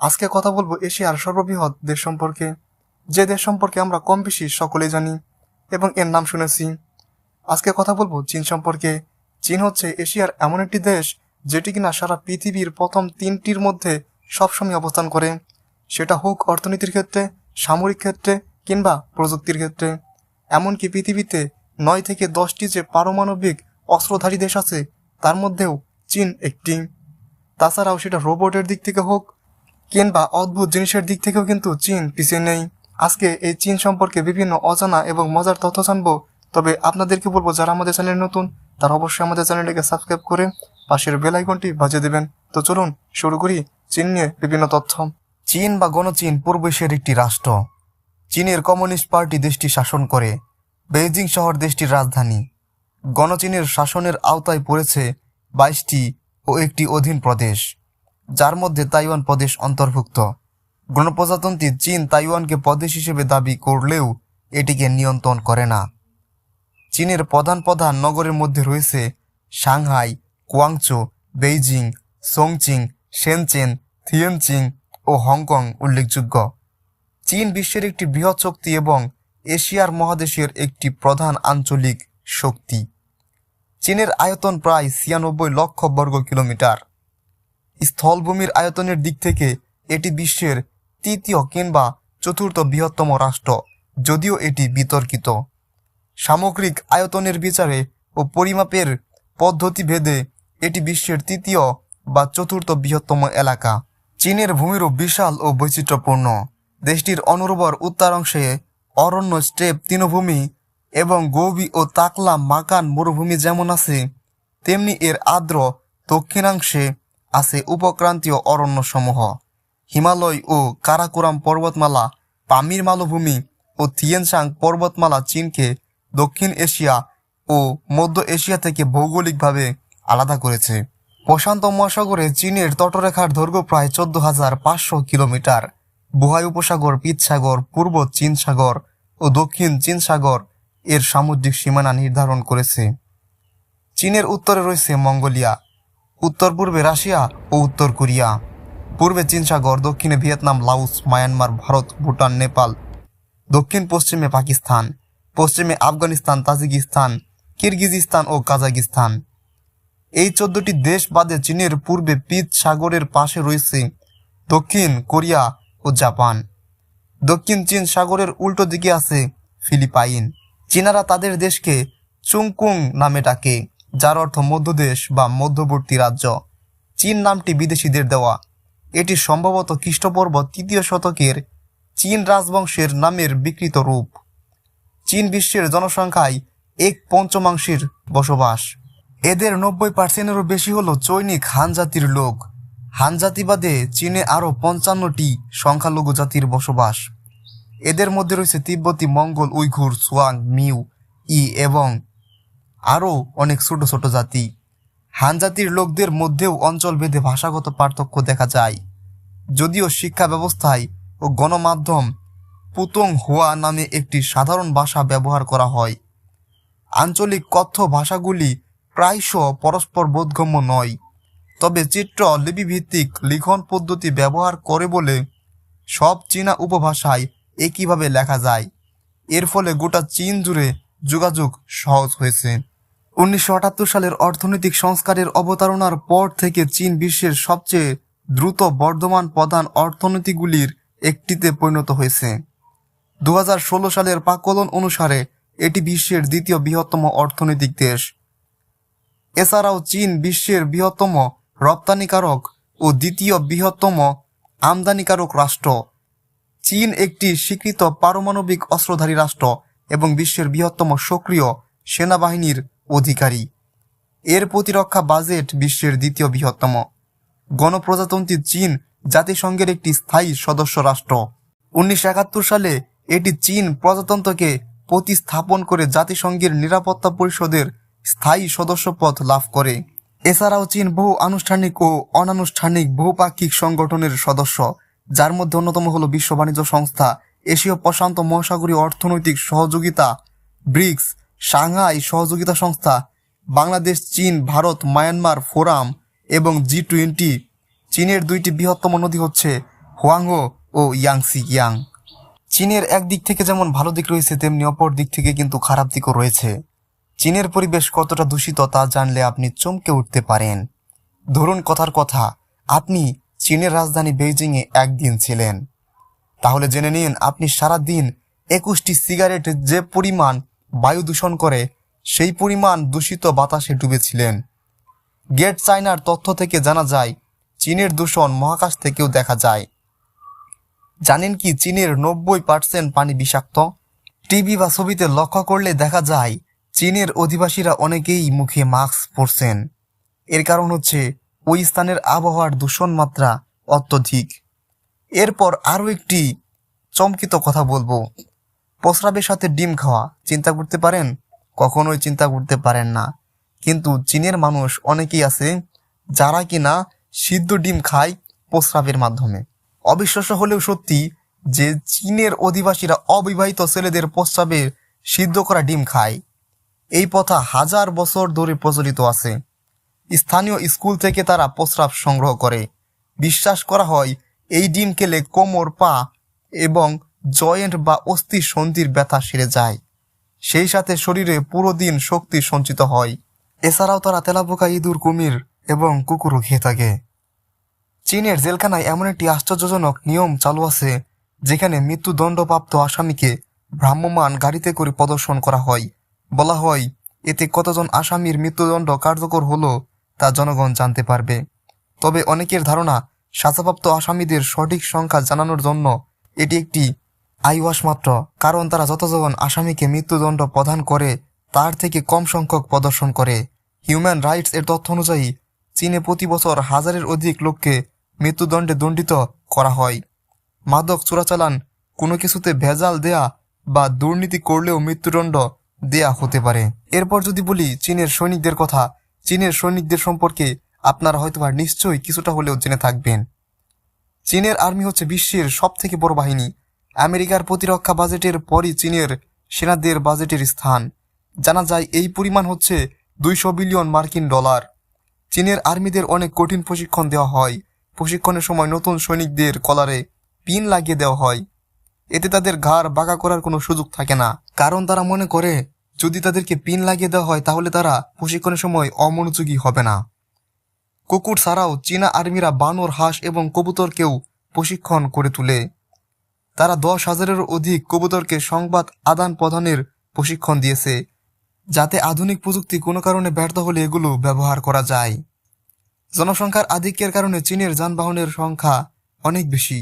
আজকে কথা বলব এশিয়ার সর্ববৃহৎ দেশ সম্পর্কে। যে দেশ সম্পর্কে আমরা কম বেশি সকলেই জানি এবং এর নাম শুনেছি। আজকে কথা বলব চীন সম্পর্কে। চীন হচ্ছে এশিয়ার এমন একটি দেশ যেটি কিনা সারা পৃথিবীর প্রথম তিনটির মধ্যে সবসময় অবস্থান করে। সেটা হোক অর্থনীতির ক্ষেত্রে, সামরিক ক্ষেত্রে কিংবা প্রযুক্তির ক্ষেত্রে। এমনকি পৃথিবীতে নয় থেকে দশটি যে পারমাণবিক অস্ত্রধারী দেশ আছে, তার মধ্যেও চীন একটি। তাছাড়াও সেটা রোবটের দিক থেকে হোক কিংবা অদ্ভুত জিনিসের দিক থেকেও কিন্তু চীন পিছিয়ে নেই। আজকে এই চীন সম্পর্কে বিভিন্ন অজানা এবং মজার তথ্য জানব। তবে আপনাদেরকে বলব, যারা আমাদের চ্যানেল নতুন, তারা অবশ্যই আমাদের চ্যানেলটিকে সাবস্ক্রাইব করে পাশের বেল আইকনটি বাজিয়ে দেবেন। তো চলুন শুরু করি চীন নিয়ে বিভিন্ন তথ্য। চীন বা গণচীন পূর্ব এশিয়ার একটি রাষ্ট্র। চীনের কমিউনিস্ট পার্টি দেশটি শাসন করে। বেইজিং শহর দেশটির রাজধানী। গণচীনের শাসনের আওতায় পড়েছে বাইশটি ও একটি অধীন প্রদেশ। যার মধ্যে তাইওয়ান প্রদেশ অন্তর্ভুক্ত। গণপ্রজাতন্ত্রী চীন তাইওয়ানকে প্রদেশ হিসেবে দাবি করলেও এটিকে নিয়ন্ত্রণ করে না। চীনের প্রধান প্রধান নগরের মধ্যে রয়েছে Shanghai, Guangzhou, Beijing, Chongqing Shenzhen Tianjin ও হংকং উল্লেখযোগ্য। চীন বিশ্বের একটি বৃহৎ শক্তি এবং এশিয়ার মহাদেশের একটি প্রধান আঞ্চলিক শক্তি। চীনের আয়তন প্রায় ছিয়ানব্বই লক্ষ বর্গ কিলোমিটার। স্থলভূমির আয়তনের দিক থেকে এটি বিশ্বের তৃতীয় কিংবা চতুর্থ বৃহত্তম রাষ্ট্র, যদিও এটি বিতর্কিত। সামগ্রিক আয়তনের বিচারে ও পরিমাপের পদ্ধতি ভেদে এটি বিশ্বের তৃতীয় বা চতুর্থ বৃহত্তম এলাকা। চীনের ভূমিরও বিশাল ও বৈচিত্র্যপূর্ণ। দেশটির অনুর্বর উত্তরাংশে অরণ্য স্টেপ তৃণভূমি এবং গৌবি ও তাকলা মাকান মরুভূমি যেমন আছে, তেমনি এর আর্দ্র দক্ষিণাংশে আছে উপক্রান্তীয় অরণ্যসমূহ। হিমালয় ও কারাকোরাম পর্বতমালা, পামির মালভূমি ও থিয়েনসাং পর্বতমালা চীনকে দক্ষিণ এশিয়া ও মধ্য এশিয়া থেকে ভৌগোলিকভাবে আলাদা করেছে। প্রশান্ত মহাসাগরে চীনের তটরেখার দৈর্ঘ্য প্রায় চোদ্দ হাজার পাঁচশো কিলোমিটার। বুহাই উপসাগর পিৎসাগর পূর্ব চীন সাগর ও দক্ষিণ চীন সাগর এর সামুদ্রিক সীমানা নির্ধারণ করেছে। চীনের উত্তরে রয়েছে মঙ্গোলিয়া। উত্তর পূর্বে রাশিয়া ও উত্তর কোরিয়া। পূর্বে চীন সাগর, দক্ষিণে Vietnam Laos Myanmar, Bharat, Bhutan, Nepal, দক্ষিণ পশ্চিমে পাকিস্তান, পশ্চিমে আফগানিস্তান, তাজিকিস্তান, কিরগিজিস্তান ও কাজাকিস্তান। এই চোদ্দটি দেশ বাদে চীনের পূর্বে পিত সাগরের পাশে রয়েছে দক্ষিণ কোরিয়া ও জাপান। দক্ষিণ চীন সাগরের উল্টো দিকে আছে ফিলিপাইন। চীনারা তাদের দেশকে চুংকুং নামে ডাকে। যার অর্থ মধ্যদেশ বা মধ্যবর্তী রাজ্য। চীন নামটি বিদেশিদের দেওয়া। এটি সম্ভবত খ্রিস্টপূর্ব তৃতীয় শতকের চীন রাজবংশের নামের বিকৃত রূপ। চীন বিশ্বের জনসংখ্যায় এক পঞ্চমাংশের বসবাস। এদের নব্বই পার্সেন্টেরও বেশি হলো চৈনিক হান জাতির লোক। হান জাতিবাদে চীনে আরও পঞ্চান্নটি সংখ্যালঘু জাতির বসবাস। এদের মধ্যে রয়েছে তিব্বতী, মঙ্গল, উইঘুর, সোয়াং, মিউ, ই এবং আরও অনেক ছোট ছোট জাতি। হান জাতির লোকদের মধ্যেও অঞ্চলভেদে ভাষাগত পার্থক্য দেখা যায়। যদিও শিক্ষা ব্যবস্থায় ও গণমাধ্যম পুতং হোয়া নামে একটি সাধারণ ভাষা ব্যবহার করা হয়। আঞ্চলিক কথ্য ভাষাগুলি প্রায়শ পরস্পর বোধগম্য নয়। তবে চিত্র লিপিভিত্তিক লিখন পদ্ধতি ব্যবহার করে বলে সব চীনা উপভাষায় একইভাবে লেখা যায়। এর ফলে গোটা চীন জুড়ে যোগাযোগ সহজ হয়েছে। উনিশশো আটাত্তর সালের অর্থনৈতিক সংস্কারের অবতারণার পর থেকে চীন বিশ্বের সবচেয়ে দ্রুত বর্ধমান প্রধান অর্থনীতিগুলির একটিতে পরিণত হয়েছে। দু হাজার ষোলো সালের পাকলন অনুসারে এটি বিশ্বের দ্বিতীয় বৃহত্তম অর্থনৈতিক দেশ। এছাড়াও চীন বিশ্বের বৃহত্তম রপ্তানিকারক ও দ্বিতীয় বৃহত্তম আমদানিকারক রাষ্ট্র। চীন একটি স্বীকৃত পারমাণবিক অস্ত্রধারী রাষ্ট্র এবং বিশ্বের বৃহত্তম সক্রিয় সেনাবাহিনীর অধিকারী। এর প্রতিরক্ষা বাজেট বিশ্বের দ্বিতীয় বৃহত্তম। গণপ্রজাতন্ত্রী চীন জাতিসংঘের একটি স্থায়ী সদস্য রাষ্ট্র। উনিশশো একাত্তর সালে এটি চীন প্রজাতন্ত্রকে প্রতিস্থাপন করে জাতিসংঘের নিরাপত্তা পরিষদের স্থায়ী সদস্যপদ লাভ করে। এছাড়াও চীন বহু আনুষ্ঠানিক ও অনানুষ্ঠানিক বহুপাক্ষিক সংগঠনের সদস্য, যার মধ্যে অন্যতম হল বিশ্ব বাণিজ্য সংস্থা এশীয় প্রশান্ত মহাসাগরীয় অর্থনৈতিক সহযোগিতা, ব্রিক্স সাংহাই সহযোগিতা সংস্থা, বাংলাদেশ, চীন, ভারত, মায়ানমার ফোরাম এবং জি টোয়েন্টি, চীনের দুইটি বৃহত্তম নদী হচ্ছে হুয়াংহো ও ইয়াংসি ইয়াং চীনের একদিক থেকে যেমন ভালো দিক রয়েছে, তেমনি অপর দিক থেকে কিন্তু খারাপ দিকও রয়েছে। চীনের পরিবেশ কতটা দূষিত তা জানলে আপনি চমকে উঠতে পারেন। ধরুন কথার কথা, আপনি চীনের রাজধানী বেইজিংয়ে একদিন ছিলেন। তাহলে জেনে নিন, আপনি সারা দিন একুশটি সিগারেট যে পরিমাণ বায়ু দূষণ করে, সেই পরিমাণ দূষিত বাতাসে ডুবেছিলেন। গেট চাইনার তথ্য থেকে জানা যায়, চীনের দূষণ মহাকাশ থেকেও দেখা যায়। জানেন কি চীনের নব্বই পার্সেন্ট পানি বিষাক্ত? টিভি বা ছবিতে লক্ষ্য করলে দেখা যায়, চীনের অধিবাসীরা অনেকেই মুখে মাস্ক পরছেন। এর কারণ হচ্ছে, ওই স্থানের আবহাওয়ার দূষণ মাত্রা অত্যধিক। এরপর আরও একটি চমকিত কথা বলব। প্রস্রাবের সাথে ডিম খাওয়া চিন্তা করতে পারেন? কখনোই চিন্তা করতে পারেন না। কিন্তু চীনের মানুষ অনেকেই আছে যারা কিনা সিদ্ধ ডিম খায় প্রস্রাবের মাধ্যমে। অবিশ্বাস্য হলেও সত্যি যে চীনের অধিবাসীরা অবিবাহিত ছেলেদের প্রস্রাবে সিদ্ধ করা ডিম খায়। এই প্রথা হাজার বছর ধরে প্রচলিত আছে। স্থানীয় স্কুল থেকে তারা প্রস্রাব সংগ্রহ করে। বিশ্বাস করা হয় এই ডিম খেলে কোমর, পা এবং জয়েন্ট বা অস্থি সন্ধির ব্যথা সেরে যায়। সেই সাথে শরীরে পুরো দিন শক্তি সঞ্চিত হয়। এছাড়াও তারা তেলাপোকা, ইঁদুর, কুমির এবং কুকুরও খেয়ে থাকে। চীনের জেলখানায় এমন একটি আশ্চর্যজনক নিয়ম চালু আছে, যেখানে মৃত্যুদণ্ডপ্রাপ্ত আসামিকে ভ্রাম্যমাণ গাড়িতে করে প্রদর্শন করা হয়। বলা হয়, এতে কতজন আসামির মৃত্যুদণ্ড কার্যকর হলো তা জনগণ জানতে পারবে। তবে অনেকের ধারণা, সাজাপ্রাপ্ত আসামিদের সঠিক সংখ্যা জানানোর জন্য এটি একটি আইওয়াস মাত্র, কারণ তারা যতজন আসামিকে মৃত্যুদণ্ড প্রদান করে, তার থেকে কম সংখ্যক প্রদর্শন করে। হিউম্যান রাইটস এর তথ্য অনুযায়ী, চীনে প্রতি বছর হাজারের অধিক লোককে মৃত্যুদণ্ডে দণ্ডিত করা হয়। মাদক চোরাচালান, কোনো কিছুতে ভেজাল দেয়া বা দুর্নীতি করলেও মৃত্যুদণ্ড দেয়া হতে পারে। এরপর যদি বলি চীনের সৈনিকদের কথা, চীনের সৈনিকদের সম্পর্কে আপনারা হয়তোবা নিশ্চয়ই কিছুটা হলেও জেনে থাকবেন। চীনের আর্মি হচ্ছে বিশ্বের সব থেকে বড় বাহিনী। আমেরিকার প্রতিরক্ষা বাজেটের পরই চীনের সেনাদের বাজেটের স্থান। জানা যায়, এই পরিমাণ হচ্ছে দুইশো বিলিয়ন মার্কিন ডলার। চীনের আর্মিদের অনেক কঠিন প্রশিক্ষণ দেওয়া হয়। প্রশিক্ষণের সময় নতুন সৈনিকদের কলারে পিন লাগিয়ে দেওয়া হয়। এতে তাদের ঘাড় বাঁকা করার কোনো সুযোগ থাকে না। কারণ তারা মনে করে, যদি তাদেরকে পিন লাগিয়ে দেওয়া হয়, তাহলে তারা প্রশিক্ষণের সময় অমনোযোগী হবে না। কুকুর ছাড়াও চীনা আর্মিরা বানর, হাঁস এবং কবুতরকেও প্রশিক্ষণ করে তোলে। তারা দশ হাজারেরও অধিক কবুতরকে সংবাদ আদান প্রদানের প্রশিক্ষণ দিয়েছে, যাতে আধুনিক প্রযুক্তি কোনো কারণে ব্যর্থ হলে এগুলো ব্যবহার করা যায়। জনসংখ্যার আধিক্যের কারণে চীনের যানবাহনের সংখ্যা অনেক বেশি।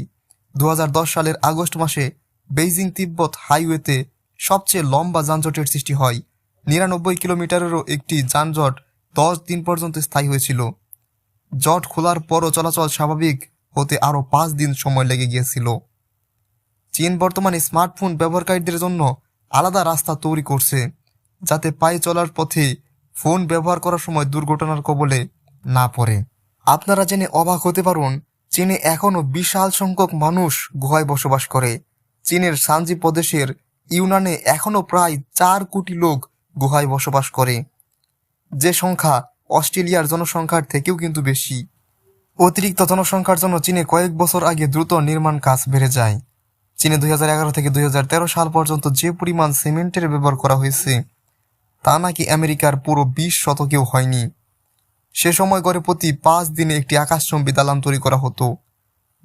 দু হাজার দশ সালের আগস্ট মাসে বেইজিং তিব্বত হাইওয়েতে সবচেয়ে লম্বা যানজটের সৃষ্টি হয়। নিরানব্বই কিলোমিটারেরও একটি যানজট দশ দিন পর্যন্ত স্থায়ী হয়েছিল। জট খোলার পরও চলাচল স্বাভাবিক হতে আরও পাঁচ দিন সময় লেগে গিয়েছিল। চীন বর্তমানে স্মার্টফোন ব্যবহারকারীদের জন্য আলাদা রাস্তা তৈরি করছে, যাতে পায়ে চলার পথে ফোন ব্যবহার করার সময় দুর্ঘটনার কবলে না পড়ে। আপনারা জেনে অবাক হতে পারুন, চীনে এখনও বিশাল সংখ্যক মানুষ গুহায় বসবাস করে। চীনের সানজি প্রদেশের ইউনানে এখনও প্রায় চার কোটি লোক গুহায় বসবাস করে। যে সংখ্যা অস্ট্রেলিয়ার জনসংখ্যার থেকেও কিন্তু বেশি। অতিরিক্ত জনসংখ্যার জন্য চীনে কয়েক বছর আগে দ্রুত নির্মাণ কাজ বেড়ে যায়। চীনে দুই হাজার এগারো থেকে দুই হাজার তেরো সাল পর্যন্ত যে পরিমাণ সিমেন্টের ব্যবহার করা হয়েছে, তা নাকি আমেরিকার পুরো বিশ শতকেও হয়নি। সে সময় গড়ে প্রতি পাঁচ দিনে একটি আকাশচম্বী দালান তৈরি করা হতো।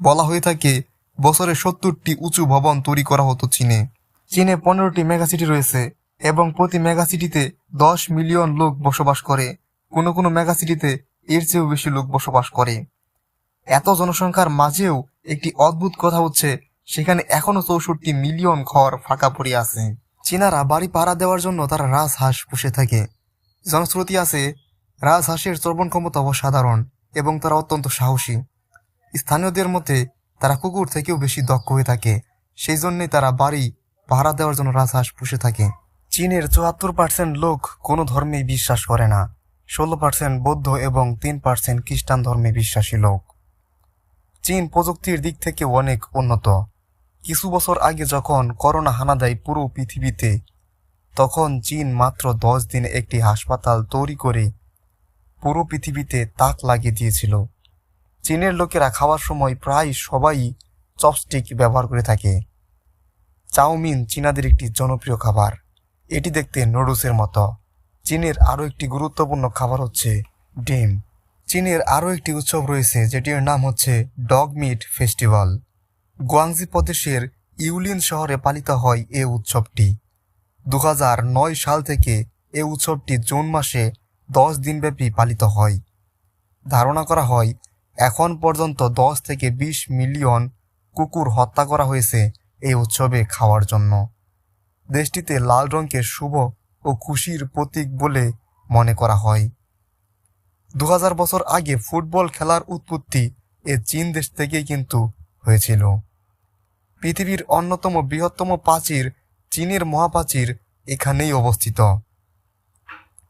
বলা হয়ে থাকে, বছরে সত্তরটি উঁচু ভবন তৈরি করা হতো চীনে। চীনে পনেরোটি মেগাসিটি রয়েছে এবং প্রতি মেগাসিটিতে দশ মিলিয়ন লোক বসবাস করে। কোনো কোনো মেগাসিটিতে এর চেয়েও বেশি লোক বসবাস করে। এত জনসংখ্যার মাঝেও একটি অদ্ভুত কথা হচ্ছে সেখানে এখনও চৌষট্টি মিলিয়ন ঘর ফাঁকা পড়ে আছে। চীনারা বাড়ি পাড়া দেওয়ার জন্য তারা রাজহাঁস পুষে থাকে। জনশ্রুতি আছে, রাজহাঁসের চর্বণ ক্ষমতা অসাধারণ এবং তারা অত্যন্ত সাহসী। স্থানীয়দের মধ্যে তারা কুকুর থেকেও বেশি দক্ষ হয়ে থাকে, সেই জন্যই তারা বাড়ি পাহারা দেওয়ার জন্য রাজহাঁস পুষে থাকে। চীনের চুয়াত্তর পার্সেন্ট লোক কোনো ধর্মেই বিশ্বাস করে না। ষোলো পার্সেন্ট বৌদ্ধ এবং তিন পার্সেন্ট খ্রিস্টান ধর্মে বিশ্বাসী লোক। চীন প্রযুক্তির দিক থেকে অনেক উন্নত। কিছু বছর আগে যখন করোনা হানা দেয় পুরো পৃথিবীতে, তখন চীন মাত্র দশ দিনে একটি হাসপাতাল তৈরি করে পুরো পৃথিবীতে তাক লাগিয়ে দিয়েছিল। চীনের লোকেরা খাওয়ার সময় প্রায় সবাই চপস্টিক ব্যবহার করে থাকে। চাউমিন চীনাদের একটি জনপ্রিয় খাবার। এটি দেখতে নুডলসের মতো। চীনের আরও একটি গুরুত্বপূর্ণ খাবার হচ্ছে ডিম। চীনের আরও একটি উৎসব রয়েছে, যেটির নাম হচ্ছে ডগ মিট ফেস্টিভ্যাল। গুয়াংজি প্রদেশের ইউলিন শহরে পালিত হয় এ উৎসবটি। দু সাল থেকে এ উৎসবটি জুন মাসে দশ দিনব্যাপী পালিত হয়। ধারণা করা হয়, এখন পর্যন্ত দশ থেকে বিশ মিলিয়ন কুকুর হত্যা করা হয়েছে এই উৎসবে খাওয়ার জন্য। দেশটিতে লাল রঙকে শুভ ও খুশির প্রতীক বলে মনে করা হয়। দু হাজার বছর আগে ফুটবল খেলার উৎপত্তি এ চীন দেশ থেকেই কিন্তু হয়েছিল। পৃথিবীর অন্যতম বৃহত্তম প্রাচীর চীনের মহাপ্রাচীর এখানেই অবস্থিত।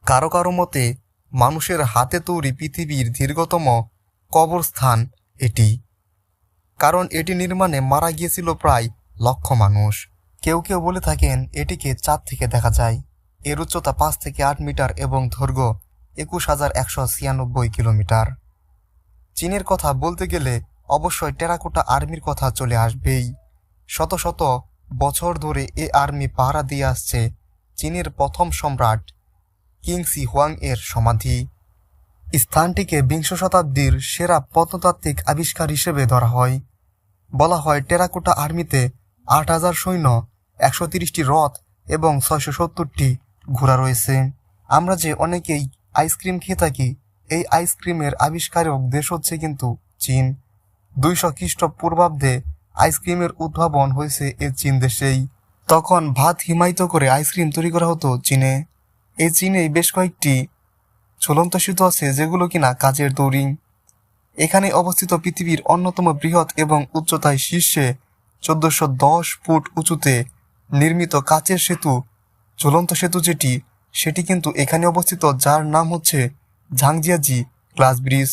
কারও কারও মতে, মানুষের হাতে তৈরি পৃথিবীর দীর্ঘতম কবরস্থান এটি। কারণ এটি নির্মাণে মারা গিয়েছিল প্রায় লক্ষ মানুষ। কেউ কেউ বলে থাকেন, এটিকে চাঁদ থেকে দেখা যায়। এর উচ্চতা পাঁচ থেকে আট মিটার এবং দৈর্ঘ্য একুশ হাজার একশো ছিয়ানব্বই কিলোমিটার। চীনের কথা বলতে গেলে অবশ্যই টেরাকোটা আর্মির কথা চলে আসবেই। শত শত বছর ধরে এ আর্মি পাহারা দিয়ে আসছে চীনের প্রথম সম্রাট কিংসি হোয়াং এর সমাধি। স্থানটিকে বিংশ শতাব্দীর সেরা প্রত্নতাত্ত্বিক আবিষ্কার হিসেবে ধরা হয়। বলা হয় টেরাকোটা আর্মিতে আট হাজার সৈন্য, একশো তিরিশটি রথ এবং ছয়শো সত্তরটি ঘোড়া রয়েছে। আমরা যে অনেকেই আইসক্রিম খেয়ে থাকি, এই আইসক্রিমের আবিষ্কারক দেশ হচ্ছে কিন্তু চীন। দুইশো খ্রিস্টপূর্বাব্দে আইসক্রিমের উদ্ভাবন হয়েছে এ চীন দেশেই। তখন ভাত হিমায়িত করে আইসক্রিম তৈরি করা হতো চীনে। এই চীনেই বেশ কয়েকটি ঝুলন্ত সেতু আছে যেগুলো কিনা কাজের তৈরি এখানে অবস্থিত পৃথিবীর অন্যতম বৃহৎ এবং উচ্চতায় শীর্ষে চোদ্দশো দশ ফুট উঁচুতে নির্মিত কাচের সেতু। ঝুলন্ত সেতু যেটি, সেটি কিন্তু এখানে অবস্থিত, যার নাম হচ্ছে ঝাংজিয়াজি গ্লাস ব্রিজ।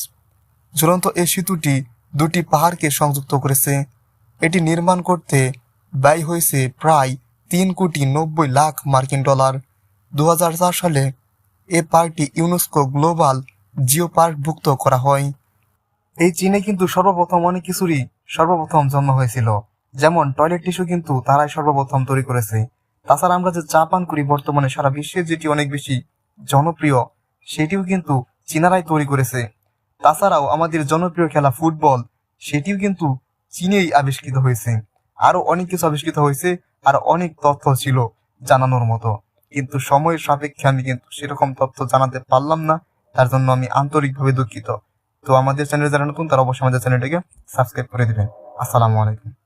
ঝুলন্ত এই সেতুটি দুটি পাহাড়কে সংযুক্ত করেছে। এটি নির্মাণ করতে ব্যয় হয়েছে প্রায় তিন কোটি নব্বই লাখ মার্কিন ডলার। দু হাজার চার সালে এ পার্কটি ইউনেস্কো গ্লোবাল জিও পার্কভুক্ত করা হয়। এই চীনে কিন্তু সর্বপ্রথম অনেক কিছুরই সর্বপ্রথম জন্ম হয়েছিল। যেমন টয়লেট টিস্যু কিন্তু তারাই সর্বপ্রথম তৈরি করেছে। তাছাড়া আমরা যে চা পান করি বর্তমানে সারা বিশ্বে যেটি অনেক বেশি জনপ্রিয়, সেটিও কিন্তু চীনারাই তৈরি করেছে। তাছাড়াও আমাদের জনপ্রিয় খেলা ফুটবল, সেটিও কিন্তু চীনেই আবিষ্কৃত হয়েছে। আরও অনেক কিছু আবিষ্কৃত হয়েছে আর অনেক তথ্য ছিল জানানোর মতো। কিন্তু সময়ের সাপেক্ষে আমি কিন্তু সেরকম তথ্য জানাতে পারলাম না, তার জন্য আমি আন্তরিকভাবে দুঃখিত। তো আমাদের চ্যানেল যারা নতুন, তারা অবশ্যই আমাদের চ্যানেলটাকে সাবস্ক্রাইব করে দেবেন। আসসালামু আলাইকুম।